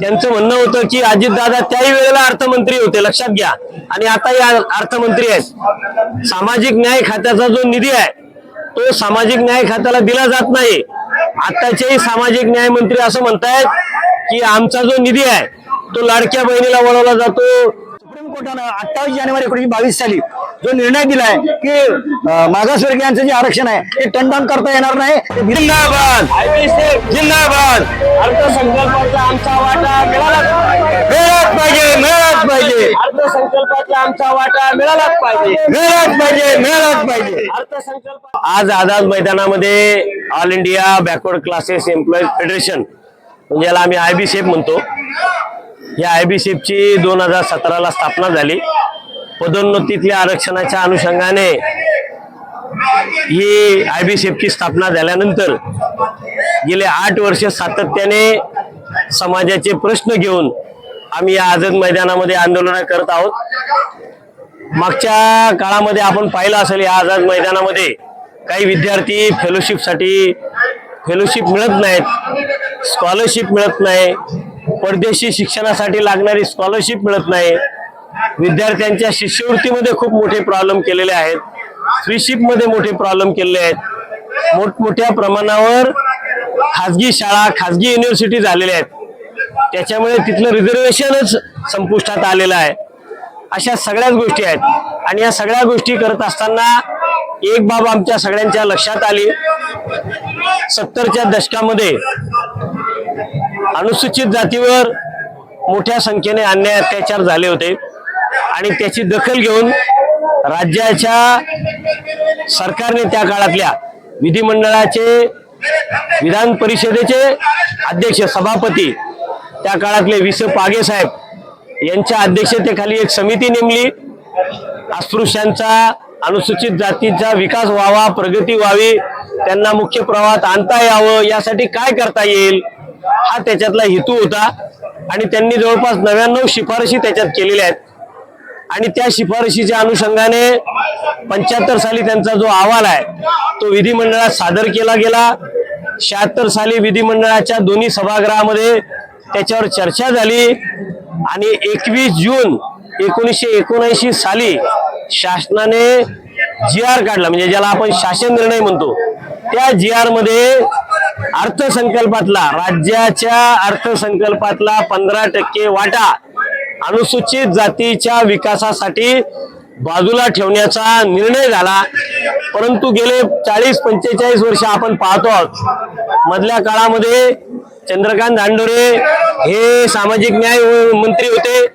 त्यांचं म्हणणं होतं की अजितदादा त्याही वेळेला अर्थमंत्री होते लक्षात घ्या. आणि आता या अर्थमंत्री आहेत. सामाजिक न्याय खात्याचा जो निधी आहे तो सामाजिक न्याय खात्याला दिला जात नाही. आताचेही सामाजिक न्याय मंत्री असं म्हणतायत की आमचा जो निधी आहे तो लाडक्या बहिणीला वळवला जातो. सुप्रीम कोर्टानं अठ्ठावीस जानेवारी एकोणीशे बावीस साली जो निर्णय दिलाय की मागासवर्गीयांचं जे आरक्षण आहे ते टंडन करता येणार नाही. जिंदाबाद! जिंदाबाद! अर्थसंकल्पाचा आमचा वाटा मिळालाच मिळालाच पाहिजे मिळालाच पाहिजे. अर्थसंकल्पाचा आमचा वाटा मिळालाच पाहिजे. मिळालाच पाहिजे मिळालाच पाहिजे. अर्थसंकल्प आज आझाद मैदानामध्ये All India Backward Classes Employees Federation म्हणजे याला आम्ही आयबीसेफ म्हणतो. या आयबीसेफची दोन हजार सतराला स्थापना झाली. पदोन्नतीतल्या आरक्षणाच्या अनुषंगाने ही आय बी आयबीसेफची स्थापना झाल्यानंतर गेले आठ वर्ष सातत्याने समाजाचे प्रश्न घेऊन आम्ही या आझाद मैदानामध्ये आंदोलन करत आहोत. मागच्या काळामध्ये आपण पाहिलं असेल या आझाद मैदानामध्ये काही विद्यार्थी फेलोशिपसाठी फेलोशिप मिळत नाहीत स्कॉलरशिप मिळत नाही परदेशी शिक्षणासाठी लागणारी स्कॉलरशिप मिळत नाही. विद्यार्थ्यांच्या शिष्यवृत्तीमध्ये खूप मोठे प्रॉब्लेम केलेले आहेत. फ्रीशिपमध्ये मोठे प्रॉब्लेम केलेले आहेत. मोठमोठ्या प्रमाणावर खाजगी शाळा खाजगी युनिव्हर्सिटी झालेल्या आहेत. त्याच्यामुळे तिथलं रिझर्वेशनच संपुष्टात आलेलं आहे. अशा सगळ्याच गोष्टी आहेत. आणि या सगळ्या गोष्टी करत असताना एक बाब आमच्या सगळ्यांच्या लक्षात आली. सत्तरच्या दशकामध्ये अनुसूचित जातीवर मोठ्या संख्येने अन्याय अत्याचार झाले होते. आणि त्याची दखल घेऊन राज्याच्या सरकारने त्या काळातल्या विधिमंडळाचे विधान परिषदेचे अध्यक्ष सभापती त्या काळातले विस पागे साहेब यांच्या अध्यक्षतेखाली एक समिती नेमली. अस्पृश्यांचा अनुसूचित जातीचा विकास व्हावा प्रगती व्हावी त्यांना मुख्य प्रवाहात आणता यावं यासाठी काय करता येईल हा त्याच्यातला हेतू होता. आणि त्यांनी जवळपास नव्याण्णव शिफारशी त्याच्यात केलेल्या आहेत. आणि त्या शिफारशीच्या अनुषंगाने पंच्याहत्तर साली त्यांचा जो अहवाल आहे तो विधिमंडळात सादर केला गेला. शहात्तर साली विधिमंडळाच्या दोन्ही सभागृहामध्ये त्याच्यावर चर्चा झाली आणि एकवीस जून एकोणीसशे एकोणऐंशी साली शासनाने जी आर काढला म्हणजे ज्याला आपण शासन निर्णय म्हणतो त्या जी आरमध्ये अर्थसंकल्पातला राज्याच्या अर्थसंकल्पातला पंधरा टक्के वाटा अनुसूचित जातीच्या विकासासाठी बाजूला ठेवण्याचा निर्णय झाला. परंतु गेले चाळीस पंचेचाळीस वर्ष आपण पाहतो आहोत. मधल्या काळामध्ये चंद्रकांत दांडोरे हे सामाजिक न्याय मंत्री होते.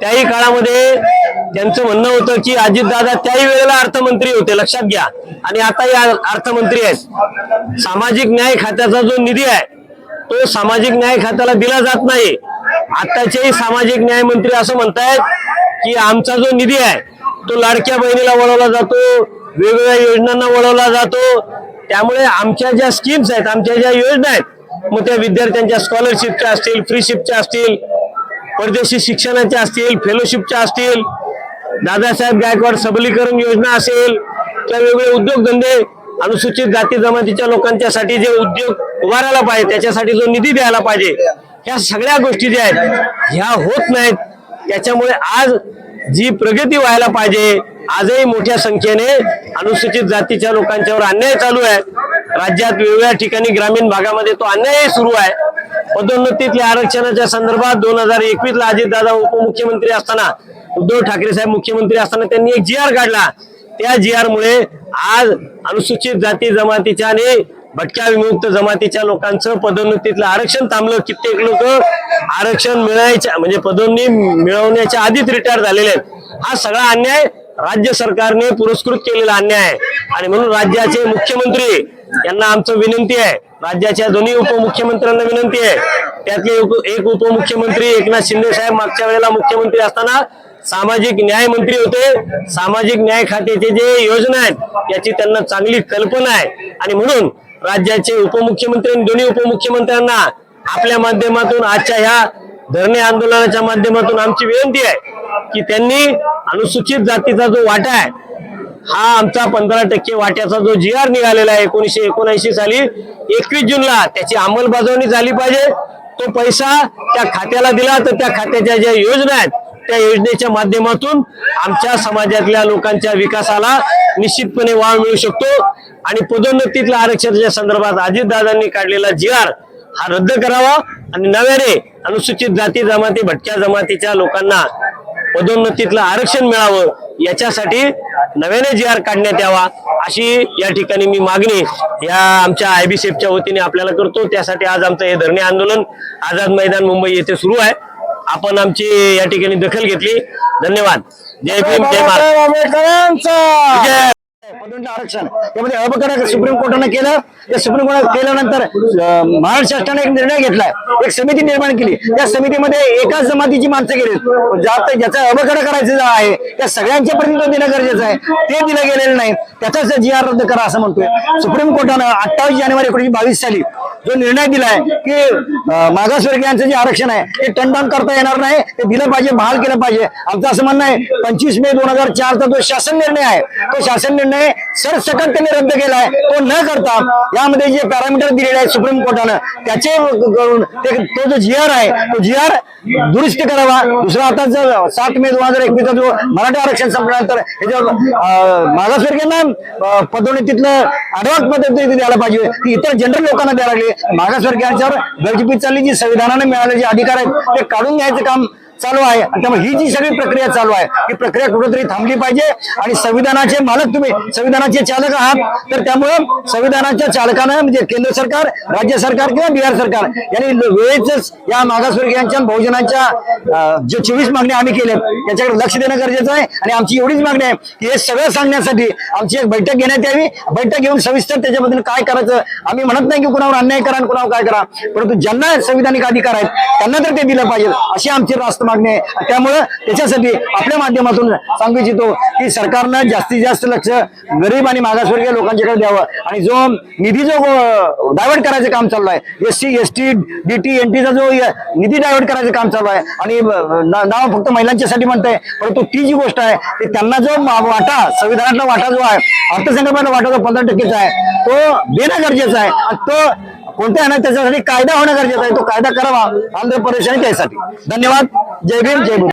त्याही काळामध्ये त्यांचं म्हणणं होतं की अजितदादा त्याही वेळेला अर्थमंत्री होते लक्षात घ्या. आणि आता या अर्थमंत्री आहेत. सामाजिक न्याय खात्याचा जो निधी आहे तो सामाजिक न्याय खात्याला दिला जात नाही. आताचे सामाजिक न्याय मंत्री असं म्हणतायत की आमचा जो निधी आहे तो लाडक्या बहिणीला वळवला जातो वेगवेगळ्या योजनांना वळवला जातो. त्यामुळे आमच्या ज्या स्कीम्स आहेत आमच्या ज्या योजना आहेत मग त्या विद्यार्थ्यांच्या स्कॉलरशिपच्या असतील फ्रीशिपच्या असतील परदेशी शिक्षणाच्या असतील फेलोशिपच्या असतील दादासाहेब गायकवाड सबलीकरण योजना असेल किंवा वेगवेगळे उद्योगधंदे अनुसूचित जाती जमातीच्या लोकांच्यासाठी जे उद्योग उभारायला पाहिजे त्याच्यासाठी जो निधी द्यायला पाहिजे ह्या सगळ्या गोष्टी ज्या आहेत ह्या होत नाहीत. त्याच्यामुळे आज जी प्रगती व्हायला पाहिजे आजही मोठ्या संख्येने अनुसूचित जातीच्या लोकांच्यावर अन्याय चालू आहे. राज्यात वेगवेगळ्या ठिकाणी ग्रामीण भागामध्ये तो अन्यायही सुरू आहे. पदोन्नतीतल्या आरक्षणाच्या संदर्भात दोन हजार एकवीस ला अजितदादा उपमुख्यमंत्री असताना उद्धव ठाकरे साहेब मुख्यमंत्री असताना त्यांनी एक जी आर काढला. त्या जी आर मुळे आज अनुसूचित जाती जमातीच्या आणि भटक्या विमुक्त जमातीच्या लोकांचं पदोन्नतीतलं आरक्षण थांबलं. कित्येक लोक आरक्षण मिळायच्या म्हणजे पदोन्नती मिळवण्याच्या आधीच रिटायर झालेले आहेत. हा सगळा अन्याय राज्य सरकारने पुरस्कृत केलेला अन्याय आहे. आणि म्हणून राज्याचे मुख्यमंत्री यांना आमचं विनंती आहे. राज्याच्या दोन्ही उपमुख्यमंत्र्यांना विनंती आहे. त्यातले एक उपमुख्यमंत्री एकनाथ शिंदे साहेब मागच्या वेळेला मुख्यमंत्री असताना सामाजिक न्याय मंत्री होते. सामाजिक न्याय खात्याचे जे योजना आहेत याची त्यांना चांगली कल्पना आहे. आणि म्हणून राज्याचे उपमुख्यमंत्री आणि दोन्ही उपमुख्यमंत्र्यांना आपल्या माध्यमातून आजच्या ह्या धरणे आंदोलनाच्या माध्यमातून आमची विनंती आहे की त्यांनी अनुसूचित जातीचा जो वाटा आहे हा आमचा पंधरा टक्के वाट्याचा जो जी आर निघालेला आहे एकोणीसशे एकोणऐंशी साली एकवीस जूनला त्याची अंमलबजावणी झाली पाहिजे. तो पैसा त्या खात्याला दिला तर त्या खात्याच्या ज्या योजना आहेत त्या योजनेच्या माध्यमातून आमच्या समाजातल्या लोकांच्या विकासाला निश्चितपणे वाव मिळू शकतो. आणि पदोन्नतीतल्या आरक्षणाच्या संदर्भात अजितदादांनी काढलेला जी आर हा रद्द करावा. आणि नव्याने अनुसूचित जाती जमाती भटक्या जमातीच्या लोकांना पदोन्नतीतलं आरक्षण मिळावं याच्यासाठी नव्याने जी आर काढण्यात यावा अशी या ठिकाणी मी मागणी या आमच्या आयबीसीएफच्या वतीने आपल्याला करतो. त्यासाठी आज आमचं हे धरणे आंदोलन आझाद मैदान मुंबई येथे सुरू आहे. आपण आमची या ठिकाणी दखल घेतली. धन्यवाद. जय भीम जय महाराष्ट्र जय आरक्षण. त्यामध्ये अबकडे सुप्रीम कोर्टानं केलं. त्या सुप्रीम कोर्टात केल्यानंतर महाराष्ट्र शासनाने एक निर्णय घेतलाय. एक समिती निर्माण केली. त्या समितीमध्ये एकाच जमातीची माणसं गेली. ज्यात ज्याचा अबकडे करायचं आहे त्या सगळ्यांच्या प्रतिनिधित्व देणं गरजेचं आहे. ते दिलं गेलेलं नाही. त्याचाच जी आर रद्द करा असं म्हणतोय. सुप्रीम कोर्टानं अठ्ठावीस जानेवारी एकोणीशे बावीस साली जो निर्णय दिलाय की मागासवर्गीयांचं जे आरक्षण आहे ते टनडाऊन करता येणार नाही. ते दिलं पाहिजे बहाल केलं पाहिजे. आमचं असं म्हणणं आहे पंचवीस मे दोन हजार चारचा जो शासन निर्णय आहे तो शासन निर्णय सरसकट त्यांनी रद्द केलाय. तो न करता यामध्ये जे पॅरामीटर दिलेले आहे सुप्रीम कोर्टानं त्याचे करून तो जो जी आर आहे तो जी आर दुरुस्त करावा. दुसरा आता जर सात मे दोन हजार एकवीसचा जो मराठी आरक्षण संपल्यानंतर याच्यावर मागासवर्गीयांना पदोन्नतीतलं ऍडव्हान्स पद्धती द्यायला पाहिजे. ती इतर जनरल लोकांना द्यायला लागली. मागासवर्गीयांच्यावर गळचिपीत चालली जी संविधानाने मिळाले जे अधिकार आहेत ते काढून घ्यायचं काम चालू आहे. त्यामुळे ही जी सगळी प्रक्रिया चालू आहे ही प्रक्रिया कुठेतरी थांबली पाहिजे. आणि संविधानाचे मालक तुम्ही संविधानाचे चालक आहात. तर त्यामुळं संविधानाच्या चालकानं म्हणजे केंद्र सरकार राज्य सरकार किंवा बिहार सरकार यांनी वेळेच या मागासवर्गीयांच्या बहुजनांच्या जे चोवीस मागण्या आम्ही केल्या त्याच्याकडे लक्ष देणं गरजेचं आहे. आणि आमची एवढीच मागणी आहे की हे सगळं सांगण्यासाठी आमची एक बैठक घेण्यात यावी. बैठक घेऊन सविस्तर त्याच्याबद्दल काय करायचं आम्ही म्हणत नाही की कुणावर अन्याय करा आणि कुणावर काय करा. परंतु ज्यांना संविधानिक अधिकार आहेत त्यांना तर ते दिलं पाहिजे. अशी आमची रास्त मागणी आहे. त्यामुळं त्याच्यासाठी आपल्या माध्यमातून सांगू इच्छितो की सरकारनं जास्तीत जास्त लक्ष गरीब आणि मागासवर्गीय लोकांच्याकडे द्यावं. आणि जो निधी जो डायव्हर्ट करायचं काम चालू आहे S C S T D T N टीचा जो निधी डायव्हर्ट करायचं काम चालू आहे आणि नाव फक्त महिलांच्यासाठी म्हणताय परंतु ती जी गोष्ट आहे ते त्यांना जो वाटा संविधानातला वाटा जो आहे अर्थसंकल्पातला वाटा जो पंधरा टक्केचा आहे तो देणं गरजेचं आहे. आणि तो कोणत्या आहे ना त्याच्यासाठी कायदा होणं गरजेचं आहे. तो कायदा करावा. आंध्र प्रदेश आणि त्यासाठी. धन्यवाद. जय भीम जय भीम.